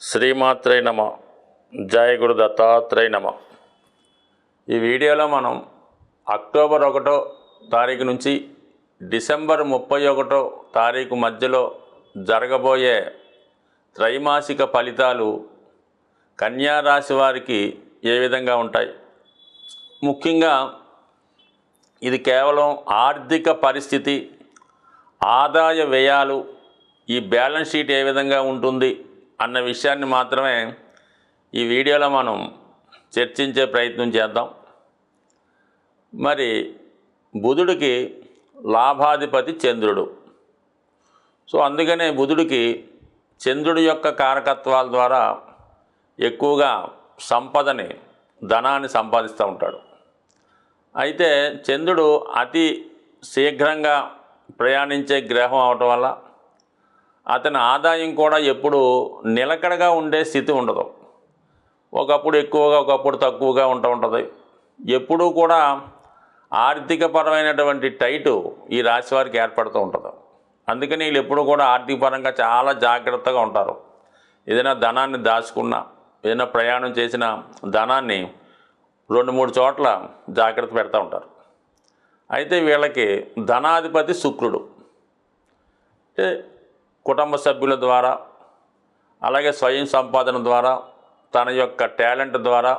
శ్రీమాత్రై నమ. జయ గురు దత్తాత్రేయ నమ. ఈ వీడియోలో మనం అక్టోబర్ ఒకటో తారీఖు నుంచి డిసెంబర్ ముప్పై ఒకటో తారీఖు మధ్యలో జరగబోయే త్రైమాసిక ఫలితాలు కన్యా రాశి వారికి ఏ విధంగా ఉంటాయి? ముఖ్యంగా ఇది కేవలం ఆర్థిక పరిస్థితి ఆదాయ వ్యయాలు ఈ బ్యాలెన్స్ షీట్ ఏ విధంగా ఉంటుంది? అన్న విషయాన్ని మాత్రమే ఈ వీడియోలో మనం చర్చించే ప్రయత్నం చేద్దాం. మరి బుధుడికి లాభాధిపతి చంద్రుడు. సో అందుకనే బుధుడికి చంద్రుడి యొక్క కారకత్వాల ద్వారా ఎక్కువగా సంపదని ధనాన్ని సంపాదిస్తూ ఉంటాడు. అయితే చంద్రుడు అతి శీఘ్రంగా ప్రయాణించే గ్రహం అవటం వల్ల అతని ఆదాయం కూడా ఎప్పుడు నిలకడగా ఉండే స్థితి ఉండదు. ఒకప్పుడు ఎక్కువగా ఒకప్పుడు తక్కువగా ఉంటూ ఉంటుంది. ఎప్పుడూ కూడా ఆర్థికపరమైనటువంటి టైటు ఈ రాశి వారికి ఏర్పడుతూ ఉంటుంది. అందుకని వీళ్ళు ఎప్పుడు కూడా ఆర్థికపరంగా చాలా జాగ్రత్తగా ఉంటారు. ఏదైనా ధనాన్ని దాచుకున్నా ఏదైనా ప్రయాణం చేసిన ధనాన్ని రెండు మూడు చోట్ల జాగ్రత్త పెడతా ఉంటారు. అయితే వీళ్ళకి ధనాధిపతి శుక్రుడు. అంటే కుటుంబ సభ్యుల ద్వారా అలాగే స్వయం సంపాదన ద్వారా తన యొక్క టాలెంట్ ద్వారా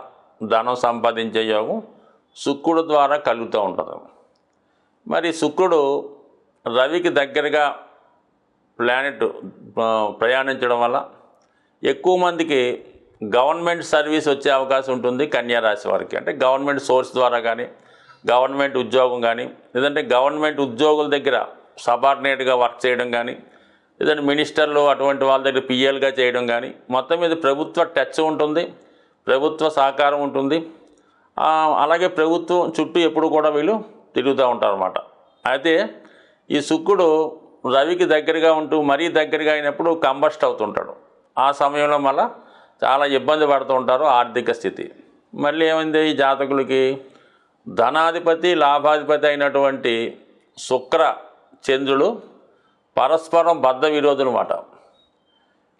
ధనం సంపాదించే యోగం శుక్రుడు ద్వారా కలుగుతూ ఉంటుంది. మరి శుక్రుడు రవికి దగ్గరగా ప్లానెట్ ప్రయాణించడం వల్ల ఎక్కువ మందికి గవర్నమెంట్ సర్వీస్ వచ్చే అవకాశం ఉంటుంది కన్యారాశి వారికి. అంటే గవర్నమెంట్ సోర్స్ ద్వారా కానీ గవర్నమెంట్ ఉద్యోగం కానీ లేదంటే గవర్నమెంట్ ఉద్యోగుల దగ్గర సబార్డినేట్గా వర్క్ చేయడం కానీ లేదంటే మినిస్టర్లు అటువంటి వాళ్ళ దగ్గర పిఎల్గా చేయడం కానీ మొత్తం మీద ప్రభుత్వ టచ్ ఉంటుంది ప్రభుత్వ సహకారం ఉంటుంది. అలాగే ప్రభుత్వం చుట్టూ ఎప్పుడు కూడా వీళ్ళు తిరుగుతూ ఉంటారు అనమాట అయితే ఈ శుక్రుడు రవికి దగ్గరగా ఉంటూ మరీ దగ్గరగా అయినప్పుడు కంబస్ట్ అవుతుంటాడు. ఆ సమయంలో మళ్ళా చాలా ఇబ్బంది పడుతూ ఉంటారు ఆర్థిక స్థితి. మళ్ళీ ఏమైంది? ఈ జాతకులకి ధనాధిపతి లాభాధిపతి అయినటువంటి శుక్ర చంద్రుడు పరస్పరం బద్ధ విరోధులు అన్నమాట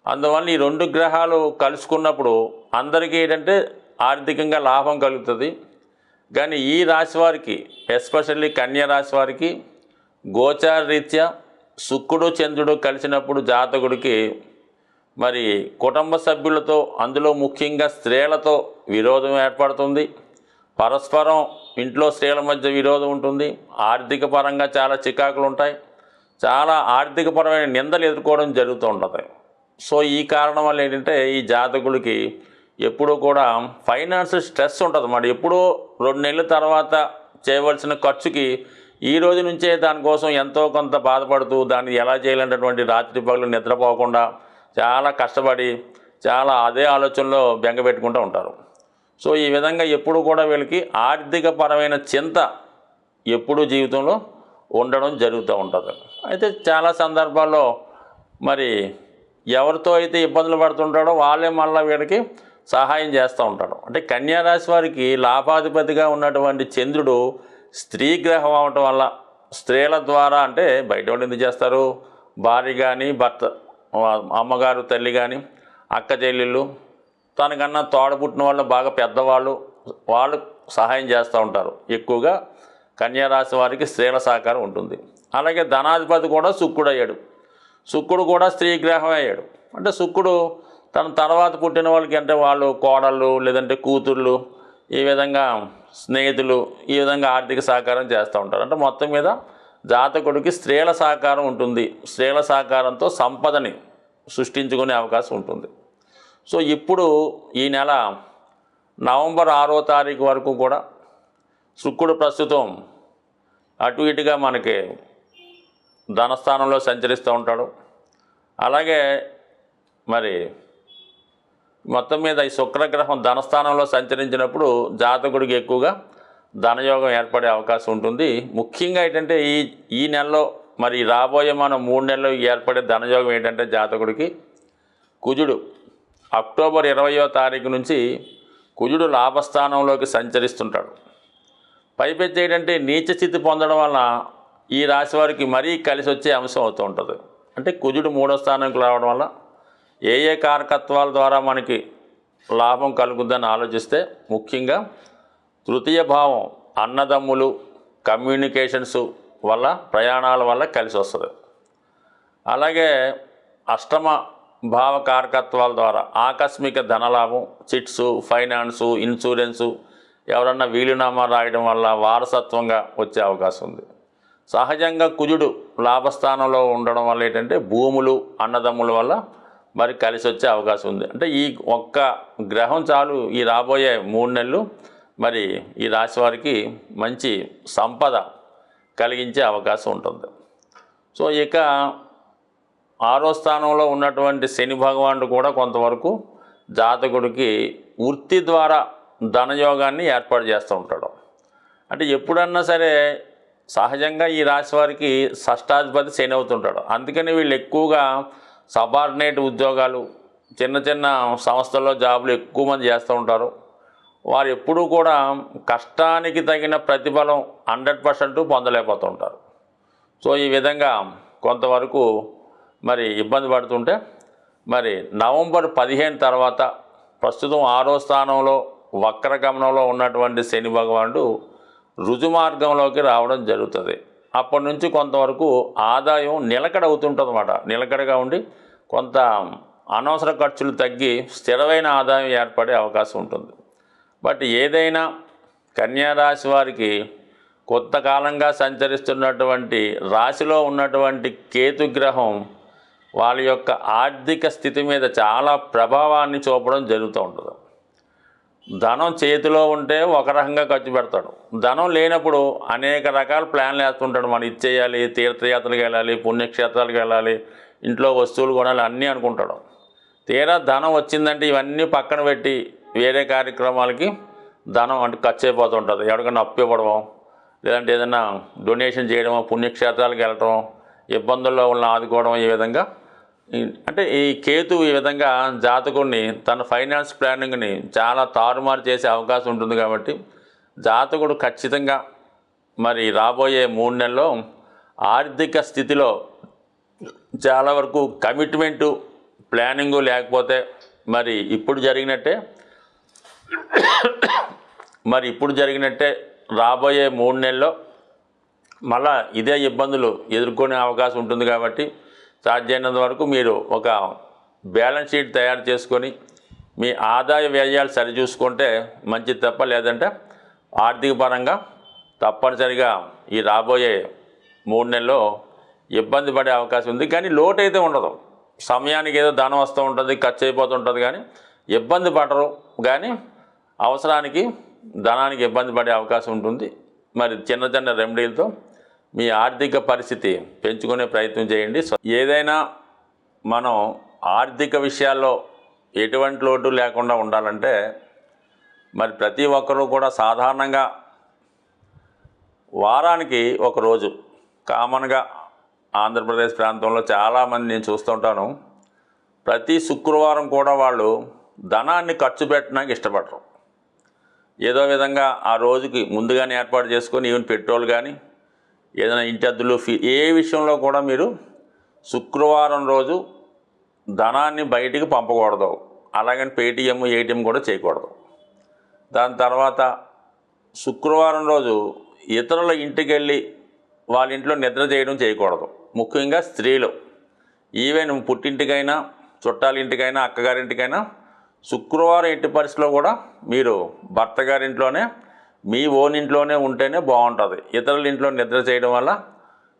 అందువల్ల ఈ రెండు గ్రహాలు కలుసుకున్నప్పుడు అందరికీ ఏంటంటే ఆర్థికంగా లాభం కలుగుతుంది. కానీ ఈ రాశి వారికి ఎస్పెషల్లీ కన్యా రాశి వారికి గోచార రీత్యా శుక్రుడు చంద్రుడు కలిసినప్పుడు జాతకుడికి మరి కుటుంబ సభ్యులతో అందులో ముఖ్యంగా స్త్రీలతో విరోధం ఏర్పడుతుంది. పరస్పరం ఇంట్లో స్త్రీల మధ్య విరోధం ఉంటుంది. ఆర్థిక పరంగా చాలా చికాకులు ఉంటాయి చాలా ఆర్థికపరమైన నిందలు ఎదుర్కోవడం జరుగుతూ ఉంటుంది. సో ఈ కారణం వల్ల ఏంటంటే ఈ జాతకులకి ఎప్పుడూ కూడా ఫైనాన్స్ స్ట్రెస్ ఉంటుంది మరి ఎప్పుడో రెండు నెలల తర్వాత చేయవలసిన ఖర్చుకి ఈ రోజు నుంచే దానికోసం ఎంతో కొంత బాధపడుతూ దాన్ని ఎలా చేయాలంటటువంటి రాత్రి పగలు నిద్రపోకుండా చాలా కష్టపడి చాలా అదే ఆలోచనలో బెంగపెట్టుకుంటూ ఉంటారు. సో ఈ విధంగా ఎప్పుడు కూడా వీళ్ళకి ఆర్థికపరమైన చింత ఎప్పుడూ జీవితంలో ఉండడం జరుగుతూ ఉంటుంది. అయితే చాలా సందర్భాల్లో మరి ఎవరితో అయితే ఇబ్బందులు పడుతుంటాడో వాళ్ళే మళ్ళీ వీడికి సహాయం చేస్తూ ఉంటాడు. అంటే కన్యారాశి వారికి లాభాధిపతిగా ఉన్నటువంటి చంద్రుడు స్త్రీ గ్రహం అవటం వల్ల స్త్రీల ద్వారా అంటే బయట వాళ్ళు ఎందుకు చేస్తారు? భార్య కానీ భర్త అమ్మగారు తల్లి కానీ అక్క చెల్లెళ్ళు తనకన్నా తోడబుట్టిన వాళ్ళు బాగా పెద్దవాళ్ళు వాళ్ళు సహాయం చేస్తూ ఉంటారు. ఎక్కువగా కన్యారాశి వారికి స్త్రీల సహకారం ఉంటుంది. అలాగే ధనాధిపతి కూడా శుక్రుడు అయ్యాడు. శుక్రుడు కూడా స్త్రీ గ్రహం అయ్యాడు. అంటే శుక్రుడు తన తర్వాత పుట్టిన వాళ్ళకి అంటే వాళ్ళు కోడళ్ళు లేదంటే కూతుర్లు ఈ విధంగా స్నేహితులు ఈ విధంగా ఆర్థిక సహకారం చేస్తూ ఉంటారు. అంటే మొత్తం మీద జాతకుడికి స్త్రీల సహకారం ఉంటుంది. స్త్రీల సహకారంతో సంపదని సృష్టించుకునే అవకాశం ఉంటుంది. సో ఇప్పుడు ఈ నెల నవంబర్ ఆరో తారీఖు వరకు కూడా శుక్రుడు ప్రస్తుతం అటు ఇటుగా మనకి ధనస్థానంలో సంచరిస్తూ ఉంటాడు. అలాగే మరి మొత్తం మీద ఈ శుక్రగ్రహం ధనస్థానంలో సంచరించినప్పుడు జాతకుడికి ఎక్కువగా ధనయోగం ఏర్పడే అవకాశం ఉంటుంది. ముఖ్యంగా ఏంటంటే ఈ ఈ నెలలో మరి రాబోయే మనం మూడు నెలలు ఏర్పడే ధనయోగం ఏంటంటే జాతకుడికి కుజుడు. అక్టోబర్ ఇరవయో తారీఖు నుంచి కుజుడు లాభస్థానంలోకి సంచరిస్తుంటాడు. పైపెత్తి ఏంటంటే నీచ స్థితి పొందడం వలన ఈ రాశి వారికి మరీ కలిసి వచ్చే అంశం అవుతూ ఉంటుంది. అంటే కుజుడు మూడో స్థానంకి రావడం వల్ల ఏ ఏ కారకత్వాల ద్వారా మనకి లాభం కలుగుద్దని ఆలోచిస్తే ముఖ్యంగా తృతీయ భావం అన్నదమ్ములు కమ్యూనికేషన్స్ వల్ల ప్రయాణాల వల్ల కలిసి వస్తుంది. అలాగే అష్టమ భావ కారకత్వాల ద్వారా ఆకస్మిక ధనలాభం చిట్స్ ఫైనాన్సు ఇన్సూరెన్సు ఎవరన్నా వీలునామా రాయడం వల్ల వారసత్వంగా వచ్చే అవకాశం ఉంది. సహజంగా కుజుడు లాభస్థానంలో ఉండడం వల్ల ఏంటంటే భూములు అన్నదమ్ముల వల్ల మరి కలిసి వచ్చే అవకాశం ఉంది. అంటే ఈ ఒక్క గ్రహం చాలు ఈ రాబోయే మూడు నెలలు మరి ఈ రాశి వారికి మంచి సంపద కలిగించే అవకాశం ఉంటుంది. సో ఇక ఆరో స్థానంలో ఉన్నటువంటి శని భగవానుడు కూడా కొంతవరకు జాతకుడికి వృత్తి ద్వారా ధనయోగాన్ని ఏర్పాటు చేస్తూ ఉంటాడు. అంటే ఎప్పుడన్నా సరే సహజంగా ఈ రాశి వారికి షష్టాధిపతి శని అవుతుంటాడు. అందుకని వీళ్ళు ఎక్కువగా సబార్డినేట్ ఉద్యోగాలు చిన్న చిన్న సంస్థల్లో జాబులు ఎక్కువ మంది చేస్తూ ఉంటారు. వారు ఎప్పుడూ కూడా కష్టానికి తగిన ప్రతిఫలం హండ్రెడ్ పర్సెంట్ పొందలేకపోతూ ఉంటారు సో ఈ విధంగా కొంతవరకు మరి ఇబ్బంది పడుతుంటే మరి నవంబర్ పదిహేను తర్వాత ప్రస్తుతం ఆరో స్థానంలో వక్రగమనంలో ఉన్నటువంటి శని భగవానుడు రుజుమార్గంలోకి రావడం జరుగుతుంది. అప్పటి నుంచి కొంతవరకు ఆదాయం నిలకడ అవుతుంటుంది అన్నమాట నిలకడగా ఉండి కొంత అనవసర ఖర్చులు తగ్గి స్థిరమైన ఆదాయం ఏర్పడే అవకాశం ఉంటుంది. బట్ ఏదైనా కన్యారాశి వారికి కొత్త కాలంగా సంచరిస్తున్నటువంటి రాశిలో ఉన్నటువంటి కేతుగ్రహం వాళ్ళ యొక్క ఆర్థిక స్థితి మీద చాలా ప్రభావాన్ని చూపడం జరుగుతూ ఉంటుంది. ధనం చేతిలో ఉంటే ఒక రకంగా ఖర్చు పెడతాడు. ధనం లేనప్పుడు అనేక రకాల ప్లాన్లు వేస్తుంటాడు మనం ఇచ్చేయాలి తీర్థయాత్రలకు వెళ్ళాలి పుణ్యక్షేత్రాలకు వెళ్ళాలి ఇంట్లో వస్తువులు కొనాలి అన్నీ అనుకుంటాడు. తీరా ధనం వచ్చిందంటే ఇవన్నీ పక్కన పెట్టి వేరే కార్యక్రమాలకి ధనం అంటే ఖర్చు అయిపోతుంటుంది. ఎవరికైనా అప్పు ఇవ్వడమో లేదంటే ఏదైనా డొనేషన్ చేయడమో పుణ్యక్షేత్రాలకు వెళ్ళటం ఇబ్బందుల్లో ఉన్న ఆదుకోవడం ఈ విధంగా అంటే ఈ కేతు ఈ విధంగా జాతకుడిని తన ఫైనాన్స్ ప్లానింగ్ని చాలా తారుమారు చేసే అవకాశం ఉంటుంది కాబట్టి జాతకుడు ఖచ్చితంగా మరి రాబోయే మూడు నెలల్లో ఆర్థిక స్థితిలో చాలా వరకు కమిట్మెంటు ప్లానింగు లేకపోతే మరి ఇప్పుడు జరిగినట్టే మరి ఇప్పుడు జరిగినట్టే రాబోయే మూడు నెలల్లో మళ్ళా ఇదే ఇబ్బందులు ఎదుర్కొనే అవకాశం ఉంటుంది కాబట్టి సాధ్యమైనంత వరకు మీరు ఒక బ్యాలెన్స్ షీట్ తయారు చేసుకొని మీ ఆదాయ వ్యయాలు సరిచూసుకుంటే మంచిది తప్ప లేదంటే ఆర్థిక పరంగా తప్పనిసరిగా ఈ రాబోయే మూడు నెలల్లో ఇబ్బంది పడే అవకాశం ఉంది. కానీ లోటు అయితే ఉండదు. సమయానికి ఏదో ధనం వస్తూ ఉంటుంది ఖర్చు అయిపోతుంటుంది కానీ ఇబ్బంది పడరు. కానీ అవసరానికి ధనానికి ఇబ్బంది పడే అవకాశం ఉంటుంది. మరి చిన్న చిన్న రెమెడీలతో మీ ఆర్థిక పరిస్థితి పెంచుకునే ప్రయత్నం చేయండి. సో ఏదైనా మనం ఆర్థిక విషయాల్లో ఎటువంటి లోటు లేకుండా ఉండాలంటే మరి ప్రతి ఒక్కరూ కూడా సాధారణంగా వారానికి ఒక రోజు కామన్గా ఆంధ్రప్రదేశ్ ప్రాంతంలో చాలామంది నేను చూస్తుంటాను ప్రతి శుక్రవారం కూడా వాళ్ళు ధనాన్ని ఖర్చు పెట్టడానికి ఇష్టపడరు. ఏదో విధంగా ఆ రోజుకి ముందుగానే ఏర్పాటు చేసుకొని ఈవెన్ పెట్రోల్ కానీ ఏదైనా ఇంటి అద్దెలు ఫీ ఏ విషయంలో కూడా మీరు శుక్రవారం రోజు ధనాన్ని బయటికి పంపకూడదు. అలాగని పేటిఎం ఏటీఎం కూడా చేయకూడదు. దాని తర్వాత శుక్రవారం రోజు ఇతరుల ఇంటికి వెళ్ళి వాళ్ళ ఇంట్లో నిద్ర చేయడం చేయకూడదు. ముఖ్యంగా స్త్రీలు. ఈవెన్ పుట్టింటికైనా చుట్టాల ఇంటికైనా అక్కగారింటికైనా శుక్రవారం ఎట్టి పరిస్థితిలో కూడా మీరు భర్త గారింట్లోనే మీ ఓన్ ఇంట్లోనే ఉంటేనే బాగుంటుంది. ఇతరుల ఇంట్లో నిద్ర చేయడం వల్ల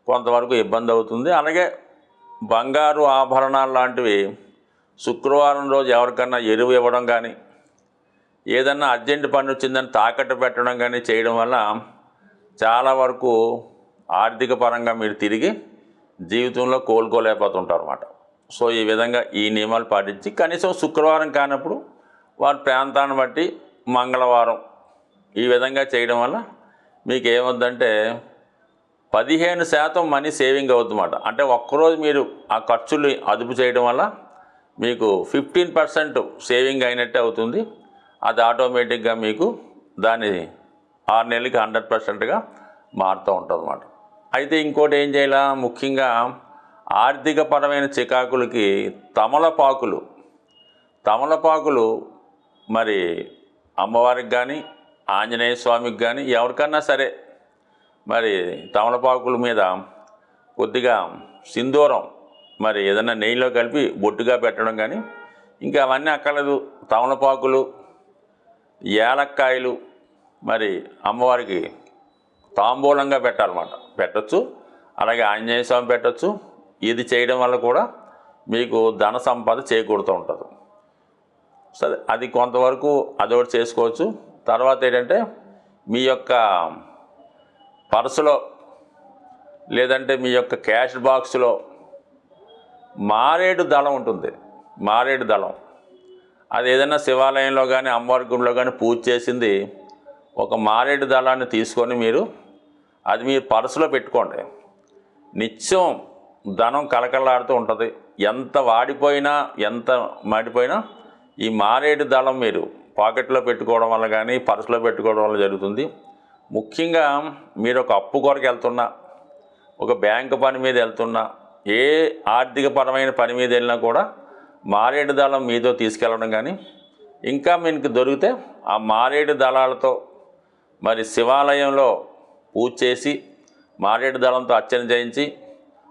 కొంతవరకు ఇబ్బంది అవుతుంది. అలాగే బంగారు ఆభరణాలు లాంటివి శుక్రవారం రోజు ఎవరికన్నా ఎరువు ఇవ్వడం కానీ ఏదన్నా అర్జెంట్ పని వచ్చిందని తాకట్టు పెట్టడం కానీ చేయడం వల్ల చాలా వరకు ఆర్థిక పరంగా మీరు తిరిగి జీవితంలో కోలుకోలేకపోతుంటారు అన్నమాట సో ఈ విధంగా ఈ నియమాలు పాటించి కనీసం శుక్రవారం కానప్పుడు వారి ప్రాంతాన్ని బట్టి మంగళవారం ఈ విధంగా చేయడం వల్ల మీకు ఏమవుద్దంటే పదిహేను శాతం మనీ సేవింగ్ అవుతుందన్నమాట. అంటే ఒక్కరోజు మీరు ఆ ఖర్చులు అదుపు చేయడం వల్ల మీకు ఫిఫ్టీన్ పర్సెంట్ సేవింగ్ అయినట్టే అవుతుంది. అది ఆటోమేటిక్గా మీకు దాని ఆరు నెలలకి హండ్రెడ్ పర్సెంట్గా మారుతూ ఉంటుంది అన్నమాట అయితే ఇంకోటి ఏం చేయాలా? ముఖ్యంగా ఆర్థికపరమైన చికాకులకి తమలపాకులు తమలపాకులు మరి అమ్మవారికి కానీ ఆంజనేయ స్వామికి కానీ ఎవరికన్నా సరే మరి తమలపాకుల మీద కొద్దిగా సింధూరం మరి ఏదైనా నెయ్యిలో కలిపి బొట్టుగా పెట్టడం కానీ ఇంకా అవన్నీ అక్కర్లేదు. తమలపాకులు ఏలక్కాయలు మరి అమ్మవారికి తాంబూలంగా పెట్టాలన్నమాట. పెట్టచ్చు. అలాగే ఆంజనేయ స్వామి పెట్టచ్చు. ఇది చేయడం వల్ల కూడా మీకు ధన సంపద చేకూరుతూ ఉంటుంది. సరే అది కొంతవరకు అదొకటి చేసుకోవచ్చు. తర్వాత ఏంటంటే మీ యొక్క పర్సులో లేదంటే మీ యొక్క క్యాష్ బాక్స్లో మారేడు దళం ఉంటుంది. మారేడు దళం. అది ఏదైనా శివాలయంలో కానీ అమ్మవారి గుడిలో కానీ పూజ చేసింది ఒక మారేడు దళాన్ని తీసుకొని మీరు అది మీ పర్సులో పెట్టుకోండి. నిత్యం ధనం కలకలాడుతూ ఉంటుంది. ఎంత వాడిపోయినా ఎంత మాడిపోయినా ఈ మారేడు దళం మీరు పాకెట్లో పెట్టుకోవడం వల్ల కానీ పర్సులో పెట్టుకోవడం వల్ల జరుగుతుంది. ముఖ్యంగా మీరు ఒక అప్పు కొరకు వెళ్తున్నా ఒక బ్యాంకు పని మీద వెళ్తున్నా ఏ ఆర్థికపరమైన పని మీద వెళ్ళినా కూడా మారేడు దళం మీతో తీసుకెళ్ళడం కానీ ఇంకా మీకు దొరికితే ఆ మారేడు దళాలతో మరి శివాలయంలో పూజ చేసి మారేడు దళంతో అర్చన చేయించి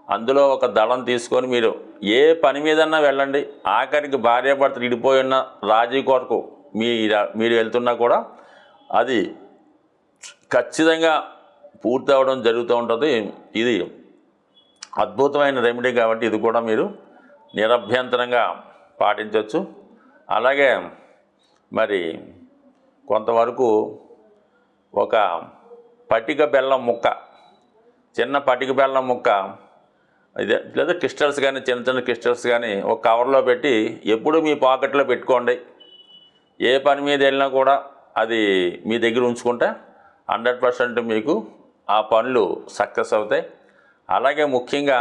అందులో ఒక దళం తీసుకొని మీరు ఏ పని మీదన్నా వెళ్ళండి. ఆఖరికి భార్యాభర్తలు ఇడిపోయి ఉన్న రాజీ కొరకు మీ మీరు వెళ్తున్నా కూడా అది ఖచ్చితంగా పూర్తి అవ్వడం జరుగుతూ ఉంటుంది. ఇది అద్భుతమైన రెమెడీ కాబట్టి ఇది కూడా మీరు నిరభ్యంతరంగా పాటించవచ్చు అలాగే మరి కొంతవరకు ఒక పటిక బెల్లం ముక్క చిన్న పటిక బెల్లం ముక్క ఇదే లేదా క్రిస్టల్స్ కానీ చిన్న చిన్న క్రిస్టల్స్ కానీ ఒక కవర్లో పెట్టి ఎప్పుడు మీ పాకెట్లో పెట్టుకోండి. ఏ పని మీద వెళ్ళినా కూడా అది మీ దగ్గర ఉంచుకుంటే హండ్రెడ్ పర్సెంట్ మీకు ఆ పనులు సక్సెస్ అవుతాయి. అలాగే ముఖ్యంగా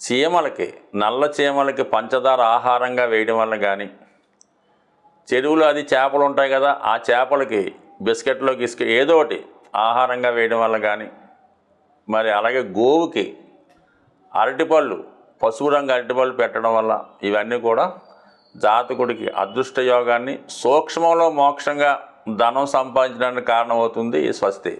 చీమలకి నల్ల చీమలకి పంచదార ఆహారంగా వేయడం వల్ల కానీ చెరువులో అది చేపలు ఉంటాయి కదా ఆ చేపలకి బిస్కెట్లో గిస్కె ఏదో ఒకటి ఆహారంగా వేయడం వల్ల కానీ మరి అలాగే గోవుకి అరటిపళ్ళు పసుపు రంగు అరటిపళ్ళు పెట్టడం వల్ల ఇవన్నీ కూడా జాతకుడికి అదృష్ట యోగాన్ని సూక్ష్మంలో మోక్షంగా ధనం సంపాదించడానికి కారణమవుతుంది ఈ స్వస్తి.